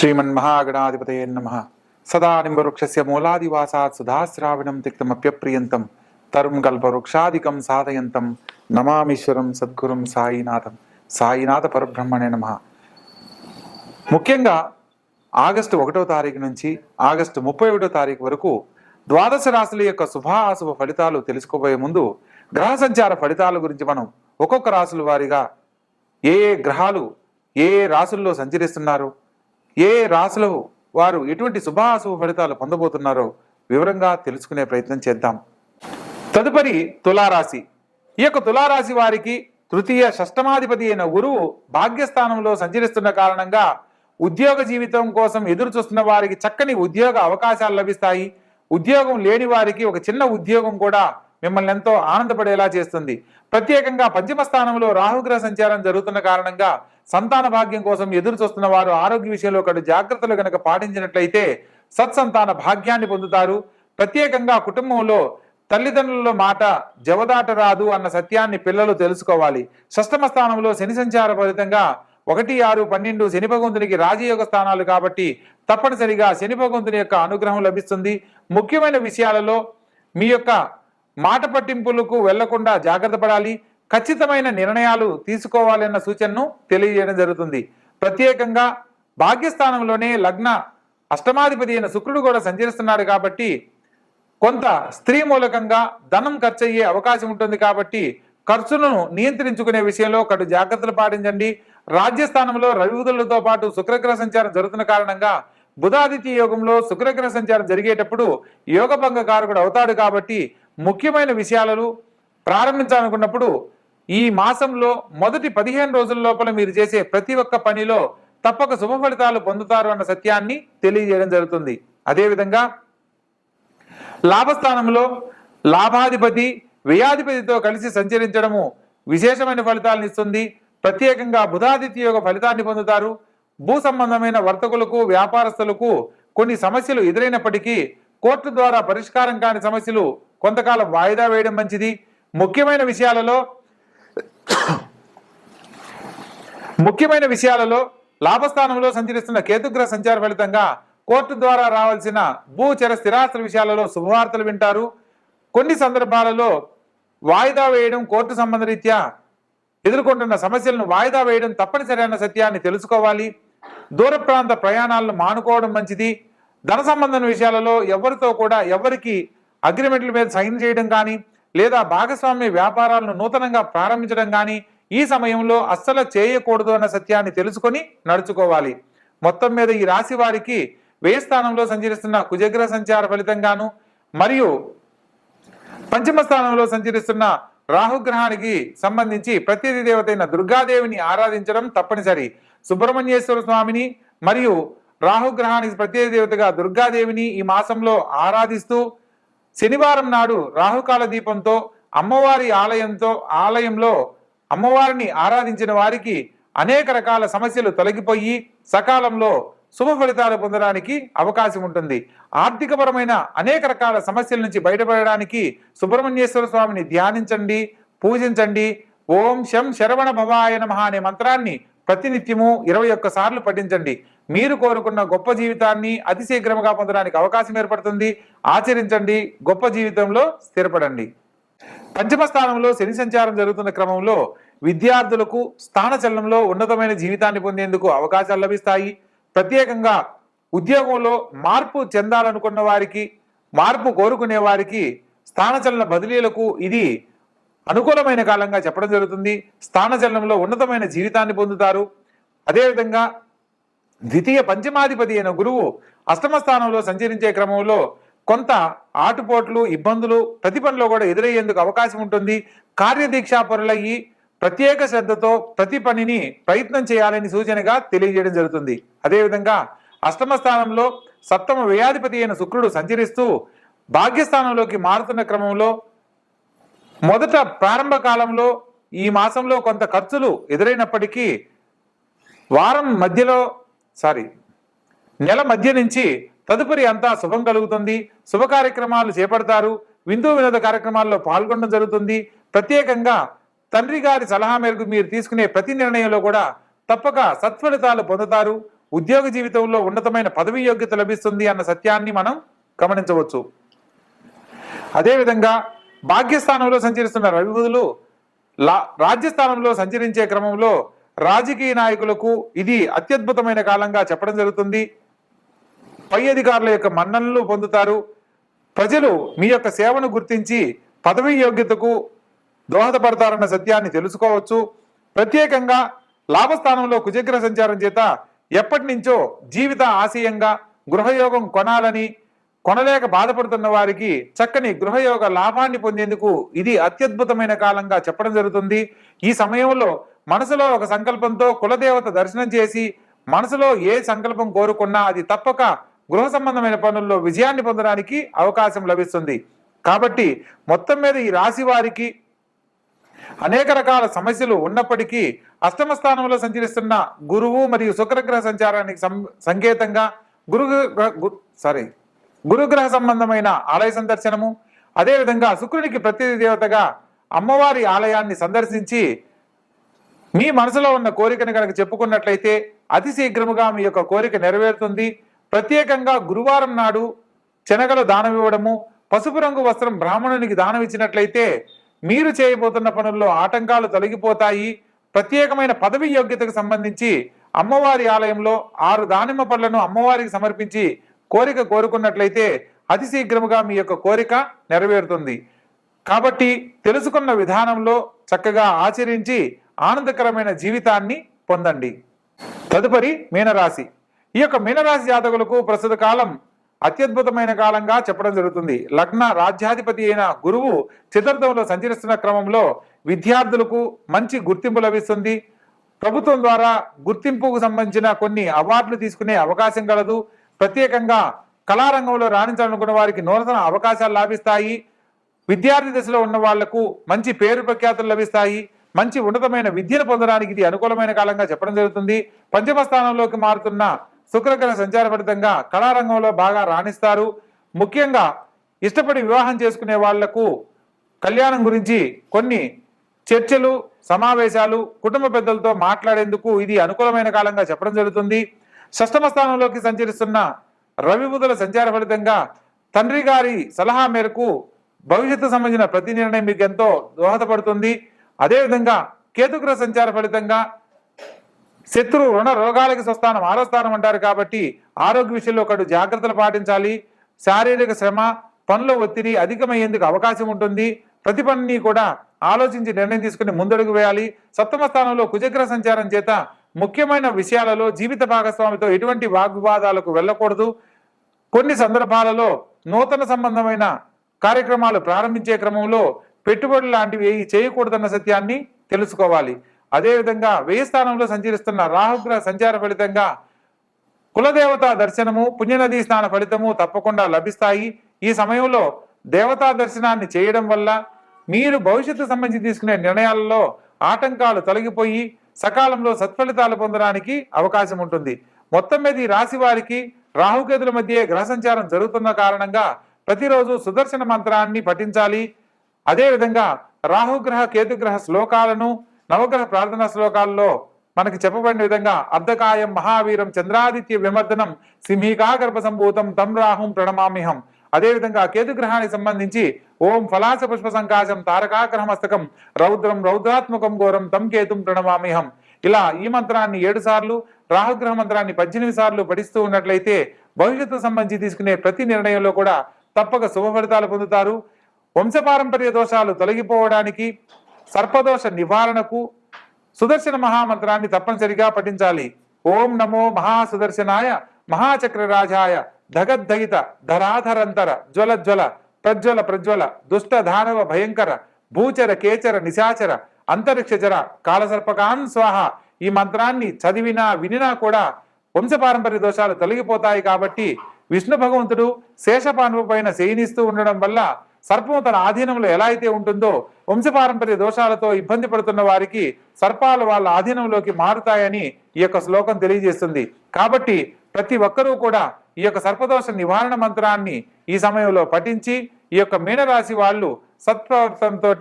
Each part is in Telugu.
శ్రీమన్మహాగణాధిపతయ నమ సదానింబవృక్షస్య మూలాదివాసాత్ సుధాశ్రావణం తిక్తమప్యప్రియంతం తరుం కల్పవృక్షాదికం సాధయంతం నమామీశ్వరం సద్గురుం సాయినాథం సాయినాథ పరబ్రహ్మణే నమ ముఖ్యంగా ఆగస్టు ఒకటో తారీఖు నుంచి ఆగస్టు ముప్పై ఒకటో తారీఖు వరకు ద్వాదశ రాశుల యొక్క శుభాశుభ ఫలితాలు తెలుసుకోబోయే ముందు గ్రహ సంచార ఫలితాల గురించి మనం ఒక్కొక్క రాశుల వారిగా ఏ ఏ గ్రహాలు ఏ ఏ రాశుల్లో సంచరిస్తున్నారు ఏ ఏ రాశుల వారు ఎటువంటి శుభాశుభ ఫలితాలు పొందబోతున్నారో వివరంగా తెలుసుకునే ప్రయత్నం చేద్దాం. తదుపరి తులారాశి. ఈ యొక్క తులారాశి వారికి తృతీయ షష్టమాధిపతి అయిన గురువు భాగ్యస్థానంలో సంచరిస్తున్న కారణంగా ఉద్యోగ జీవితం కోసం ఎదురు చూస్తున్న వారికి చక్కని ఉద్యోగ అవకాశాలు లభిస్తాయి. ఉద్యోగం లేని వారికి ఒక చిన్న ఉద్యోగం కూడా మిమ్మల్ని ఎంతో ఆనందపడేలా చేస్తుంది. ప్రత్యేకంగా పంచమ స్థానంలో రాహుగ్రహ సంచారం జరుగుతున్న కారణంగా సంతాన భాగ్యం కోసం ఎదురు చూస్తున్న వారు ఆరోగ్య విషయంలో కడు జాగ్రత్తలు కనుక పాటించినట్లయితే సత్సంతాన భాగ్యాన్ని పొందుతారు. ప్రత్యేకంగా కుటుంబంలో తల్లిదండ్రుల మాట జవదాట రాదు అన్న సత్యాన్ని పిల్లలు తెలుసుకోవాలి. షష్టమ స్థానంలో శని సంచార ఫలితంగా ఒకటి ఆరు పన్నెండు శని భగవంతునికి రాజయోగ స్థానాలు కాబట్టి తప్పనిసరిగా శని భగవంతుని యొక్క అనుగ్రహం లభిస్తుంది. ముఖ్యమైన విషయాలలో మీ యొక్క మాట పట్టింపులకు వెళ్ళకుండా జాగ్రత్త పడాలి ఖచ్చితమైన నిర్ణయాలు తీసుకోవాలన్న సూచనను తెలియజేయడం జరుగుతుంది. ప్రత్యేకంగా భాగ్యస్థానంలోనే లగ్న అష్టమాధిపతి అయిన శుక్రుడు కూడా సంచరిస్తున్నాడు కాబట్టి కొంత స్త్రీ మూలకంగా ధనం ఖర్చు అయ్యే అవకాశం ఉంటుంది కాబట్టి ఖర్చులను నియంత్రించుకునే విషయంలో కటు జాగ్రత్తలు పాటించండి. రాజ్యస్థానంలో రవిబుధులతో పాటు శుక్రగ్రహ సంచారం జరుగుతున్న కారణంగా బుధాదిత్య యోగంలో శుక్రగ్రహ సంచారం జరిగేటప్పుడు యోగ భంగకారకుడు అవుతాడు కాబట్టి ముఖ్యమైన విషయాలను ప్రారంభించాలనుకున్నప్పుడు ఈ మాసంలో మొదటి పదిహేను రోజుల లోపల మీరు చేసే ప్రతి ఒక్క పనిలో తప్పక శుభ ఫలితాలు పొందుతారు అన్న సత్యాన్ని తెలియజేయడం జరుగుతుంది. అదేవిధంగా లాభస్థానంలో లాభాధిపతి వ్యయాధిపతితో కలిసి సంచరించడము విశేషమైన ఫలితాలను ఇస్తుంది. ప్రత్యేకంగా బుధాదిత్య యొక్క ఫలితాన్ని పొందుతారు. భూ సంబంధమైన వర్తకులకు వ్యాపారస్తులకు కొన్ని సమస్యలు ఎదురైనప్పటికీ కోర్టు ద్వారా పరిష్కారం కాని సమస్యలు కొంతకాలం వాయిదా వేయడం మంచిది. ముఖ్యమైన విషయాలలో ముఖ్యమైన విషయాలలో లాభస్థానంలో సంచరిస్తున్న కేతుగ్రహ సంచార ఫలితంగా కోర్టు ద్వారా రావాల్సిన భూచర స్థిరాస్తుల విషయాలలో శుభవార్తలు వింటారు. కొన్ని సందర్భాలలో వాయిదా వేయడం కోర్టు సంబంధ రీత్యా ఎదుర్కొంటున్న సమస్యలను వాయిదా వేయడం తప్పనిసరి అన్న సత్యాన్ని తెలుసుకోవాలి. దూర ప్రాంత ప్రయాణాలను మానుకోవడం మంచిది. ధన సంబంధం విషయాలలో ఎవరితో కూడా ఎవరికి అగ్రిమెంట్ల మీద సైన్ చేయడం కానీ లేదా భాగస్వామ్య వ్యాపారాలను నూతనంగా ప్రారంభించడం కానీ ఈ సమయంలో అస్సలు చేయకూడదు అన్న సత్యాన్ని తెలుసుకొని నడుచుకోవాలి. మొత్తం మీద ఈ రాశి వారికి వ్యయ స్థానంలో సంచరిస్తున్న కుజగ్రహ సంచార ఫలితంగాను మరియు పంచమ స్థానంలో సంచరిస్తున్న రాహుగ్రహానికి సంబంధించి ప్రతినిధి దేవతైన దుర్గాదేవిని ఆరాధించడం తప్పనిసరి. సుబ్రహ్మణ్యేశ్వర స్వామిని మరియు రాహుగ్రహానికి ప్రత్యేక దేవతగా దుర్గాదేవిని ఈ మాసంలో ఆరాధిస్తూ శనివారం నాడు రాహుకాల దీపంతో అమ్మవారి ఆలయంతో ఆలయంలో అమ్మవారిని ఆరాధించిన వారికి అనేక రకాల సమస్యలు తొలగిపోయి సకాలంలో శుభ ఫలితాలు పొందడానికి అవకాశం ఉంటుంది. ఆర్థికపరమైన అనేక రకాల సమస్యల నుంచి బయటపడడానికి సుబ్రహ్మణ్యేశ్వర స్వామిని ధ్యానించండి పూజించండి. ఓం శం శరవణ భవాయ నమ అనే మంత్రాన్ని ప్రతినిత్యము ఇరవై ఒక్క సార్లు పఠించండి. మీరు కోరుకున్న గొప్ప జీవితాన్ని అతి శీఘ్రముగా పొందడానికి అవకాశం ఏర్పడుతుంది. ఆచరించండి. గొప్ప జీవితంలో స్థిరపడండి. పంచమ స్థానంలో శని సంచారం జరుగుతున్న క్రమంలో విద్యార్థులకు స్థానచలనంలో ఉన్నతమైన జీవితాన్ని పొందేందుకు అవకాశాలు లభిస్తాయి. ప్రత్యేకంగా ఉద్యోగంలో మార్పు చెందాలనుకున్న వారికి మార్పు కోరుకునే వారికి స్థానచలన బదిలీలకు ఇది అనుకూలమైన కాలంగా చెప్పడం జరుగుతుంది. స్థానచలనంలో ఉన్నతమైన జీవితాన్ని పొందుతారు. అదేవిధంగా ద్వితీయ పంచమాధిపతి అయిన గురువు అష్టమ స్థానంలో సంచరించే క్రమంలో కొంత ఆటుపోట్లు ఇబ్బందులు ప్రతి పనిలో కూడా ఎదురయ్యేందుకు అవకాశం ఉంటుంది. కార్యదీక్షాపరులయ్యి ప్రత్యేక శ్రద్ధతో ప్రతి పనిని ప్రయత్నం చేయాలని సూచనగా తెలియజేయడం జరుగుతుంది. అదేవిధంగా అష్టమ స్థానంలో సప్తమ వ్యయాధిపతి అయిన శుక్రుడు సంచరిస్తూ భాగ్యస్థానంలోకి మారుతున్న క్రమంలో మొదట ప్రారంభ కాలంలో ఈ మాసంలో కొంత ఖర్చులు ఎదురైనప్పటికీ వారం మధ్యలో సారీ నెల మధ్య నుంచి తదుపరి అంతా శుభం కలుగుతుంది. శుభ కార్యక్రమాలు చేపడతారు. విందు వినోద కార్యక్రమాల్లో పాల్గొనడం జరుగుతుంది. ప్రత్యేకంగా తండ్రి గారి సలహా మేరకు మీరు తీసుకునే ప్రతి నిర్ణయంలో కూడా తప్పక సత్ఫలితాలు పొందుతారు. ఉద్యోగ జీవితంలో ఉన్నతమైన పదవి యోగ్యత లభిస్తుంది అన్న సత్యాన్ని మనం గమనించవచ్చు. అదేవిధంగా భాగ్యస్థానంలో సంచరిస్తున్న రవి బుధులు లా రాజ్యస్థానంలో సంచరించే క్రమంలో రాజకీయ నాయకులకు ఇది అత్యద్భుతమైన కాలంగా చెప్పడం జరుగుతుంది. పై అధికారుల యొక్క మన్ననలు పొందుతారు. ప్రజలు మీ యొక్క సేవను గుర్తించి పదవీ యోగ్యతకు దోహదపడతారన్న సత్యాన్ని తెలుసుకోవచ్చు. ప్రత్యేకంగా లాభస్థానంలో కుజగ్ర సంచారం చేత ఎప్పటి నుంచో జీవిత ఆశయంగా గృహయోగం కొనాలని కొనలేక బాధపడుతున్న వారికి చక్కని గృహయోగ లాభాన్ని పొందేందుకు ఇది అత్యద్భుతమైన కాలంగా చెప్పడం జరుగుతుంది. ఈ సమయంలో మనసులో ఒక సంకల్పంతో కులదేవత దర్శనం చేసి మనసులో ఏ సంకల్పం కోరుకున్నా అది తప్పక గృహ సంబంధమైన పనుల్లో విజయాన్ని పొందడానికి అవకాశం లభిస్తుంది. కాబట్టి మొత్తం మీద ఈ రాశి వారికి అనేక రకాల సమస్యలు ఉన్నప్పటికీ అష్టమ స్థానంలో సంచరిస్తున్న గురువు మరియు శుక్రగ్రహ సంచారానికి సం- సంకేతంగా గురు సారీ గురుగ్రహ సంబంధమైన ఆలయ సందర్శనము అదేవిధంగా శుక్రునికి ప్రతిదేవతగా దేవతగా అమ్మవారి ఆలయాన్ని సందర్శించి మీ మనసులో ఉన్న కోరికను కనుక చెప్పుకున్నట్లయితే అతి శీఘ్రముగా మీ యొక్క కోరిక నెరవేరుతుంది. ప్రత్యేకంగా గురువారం నాడు శనగలు దానం ఇవ్వడము పసుపు రంగు వస్త్రం బ్రాహ్మణునికి దానం ఇచ్చినట్లయితే మీరు చేయబోతున్న పనుల్లో ఆటంకాలు తొలగిపోతాయి. ప్రత్యేకమైన పదవి యోగ్యతకు సంబంధించి అమ్మవారి ఆలయంలో ఆరు దానిమ్మ పళ్ళను అమ్మవారికి సమర్పించి కోరిక కోరుకున్నట్లయితే అతి శీఘ్రముగా మీ యొక్క కోరిక నెరవేరుతుంది. కాబట్టి తెలుసుకున్న విధానంలో చక్కగా ఆచరించి ఆనందకరమైన జీవితాన్ని పొందండి. తదుపరి మీనరాశి. ఈ యొక్క మీనరాశి జాతకులకు ప్రస్తుత కాలం అత్యద్భుతమైన కాలంగా చెప్పడం జరుగుతుంది. లగ్న రాజ్యాధిపతి అయిన గురువు చతుర్థంలో సంచరిస్తున్న క్రమంలో విద్యార్థులకు మంచి గుర్తింపు లభిస్తుంది. ప్రభుత్వం ద్వారా గుర్తింపుకు సంబంధించిన కొన్ని అవార్డులు తీసుకునే అవకాశం కలదు. ప్రత్యేకంగా కళారంగంలో రాణించాలనుకున్న వారికి నూతన అవకాశాలు లాభిస్తాయి. విద్యార్థి దశలో ఉన్న వాళ్ళకు మంచి పేరు ప్రఖ్యాతులు లభిస్తాయి. మంచి ఉన్నతమైన విద్యను పొందడానికి ఇది అనుకూలమైన కాలంగా చెప్పడం జరుగుతుంది. పంచమ స్థానంలోకి మారుతున్న శుక్రగ్రహ సంచార ఫలితంగా కళారంగంలో బాగా రాణిస్తారు. ముఖ్యంగా ఇష్టపడి వివాహం చేసుకునే వాళ్ళకు కళ్యాణం గురించి కొన్ని చర్చలు సమావేశాలు కుటుంబ పెద్దలతో మాట్లాడేందుకు ఇది అనుకూలమైన కాలంగా చెప్పడం జరుగుతుంది. షష్టమ స్థానంలోకి సంచరిస్తున్న రవి బుధుల సంచార ఫలితంగా తండ్రి గారి సలహా మేరకు భవిష్యత్తు సంబంధించిన ప్రతి నిర్ణయం మీకు ఎంతో దోహదపడుతుంది. అదేవిధంగా కేతుగ్రహ సంచార ఫలితంగా శత్రు రుణ రోగాలకి స్వస్థానం ఆరోస్థానం అంటారు కాబట్టి ఆరోగ్య విషయంలో ఒకటి జాగ్రత్తలు పాటించాలి. శారీరక శ్రమ పనుల ఒత్తిడి అధికమయ్యేందుకు అవకాశం ఉంటుంది. ప్రతి పనిని కూడా ఆలోచించి నిర్ణయం తీసుకుని ముందడుగు వేయాలి. సప్తమ స్థానంలో కుజగ్రహ సంచారం చేత ముఖ్యమైన విషయాలలో జీవిత భాగస్వామితో ఎటువంటి వాగ్వివాదాలకు వెళ్ళకూడదు. కొన్ని సందర్భాలలో నూతన సంబంధమైన కార్యక్రమాలు ప్రారంభించే క్రమంలో పెట్టుబడులు లాంటివి చేయకూడదన్న సత్యాన్ని తెలుసుకోవాలి. అదేవిధంగా వ్యయ స్థానంలో సంచరిస్తున్న రాహుగ్రహ సంచార ఫలితంగా కులదేవత దర్శనము పుణ్యనదీ స్నాన ఫలితము తప్పకుండా లభిస్తాయి. ఈ సమయంలో దేవతా దర్శనాన్ని చేయడం వల్ల మీరు భవిష్యత్తు సంబంధించి తీసుకునే నిర్ణయాలలో ఆటంకాలు తొలగిపోయి సకాలంలో సత్ఫలితాలు పొందడానికి అవకాశం ఉంటుంది. మొత్తం మీద ఈ రాశి వారికి రాహుకేతుల మధ్య గ్రహ సంచారం జరుగుతున్న కారణంగా ప్రతిరోజు సుదర్శన మంత్రాన్ని పఠించాలి. అదేవిధంగా రాహుగ్రహ కేతుగ్రహ శ్లోకాలను నవగ్రహ ప్రార్థనా శ్లోకాల్లో మనకి చెప్పబడిన విధంగా అర్ధకాయం మహావీరం చంద్రాదిత్య విమర్దనం సింహికాగర్భ సంభూతం తం రాహుం ప్రణమామిహం అదేవిధంగా కేతుగ్రహానికి సంబంధించి ఓం ఫలాస పుష్ప సంకాశం తారకాగ్రహ మస్తకం రౌద్రం రౌద్రాత్మకం ఘోరం తం కేతుం ప్రణమామిహం ఇలా ఈ మంత్రాన్ని ఏడు సార్లు రాహుగ్రహ మంత్రాన్ని పద్దెనిమిది సార్లు పఠిస్తూ ఉన్నట్లయితే భవిష్యత్తు సంబంధించి తీసుకునే ప్రతి నిర్ణయంలో కూడా తప్పక శుభ ఫలితాలు పొందుతారు. వంశపారంపర్య దోషాలు తొలగిపోవడానికి సర్పదోష నివారణకు సుదర్శన మహామంత్రాన్ని తప్పనిసరిగా పఠించాలి. ఓం నమో మహాసుదర్శనాయ మహాచక్రరాజాయ ధగద్ధగిత ధరాధరంతర జ్వల జ్వల ప్రజ్వల ప్రజ్వల దుష్ట దానవ భయంకర భూచర కేచర నిశాచర అంతరిక్షచర కాలసర్పకాన్ స్వాహ ఈ మంత్రాన్ని చదివినా వినినా కూడా వంశపారంపర్య దోషాలు తొలగిపోతాయి కాబట్టి విష్ణు భగవంతుడు శేషపానువు పైన శయనిస్తూ ఉండడం వల్ల సర్పం తన ఆధీనంలో ఎలా అయితే ఉంటుందో వంశపారంపర్య దోషాలతో ఇబ్బంది పడుతున్న వారికి సర్పాలు వాళ్ళ ఆధీనంలోకి మారుతాయని ఈ యొక్క శ్లోకం తెలియజేస్తుంది. కాబట్టి ప్రతి ఒక్కరూ కూడా ఈ యొక్క సర్పదోష నివారణ మంత్రాన్ని ఈ సమయంలో పఠించి ఈ యొక్క మీనరాశి వాళ్ళు సత్ప్రవర్తనతో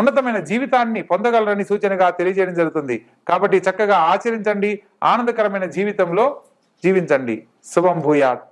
ఉన్నతమైన జీవితాన్ని పొందగలరని సూచనగా తెలియజేయడం జరుగుతుంది. కాబట్టి చక్కగా ఆచరించండి ఆనందకరమైన జీవితంలో జీవించండి. శుభం భూయాత్.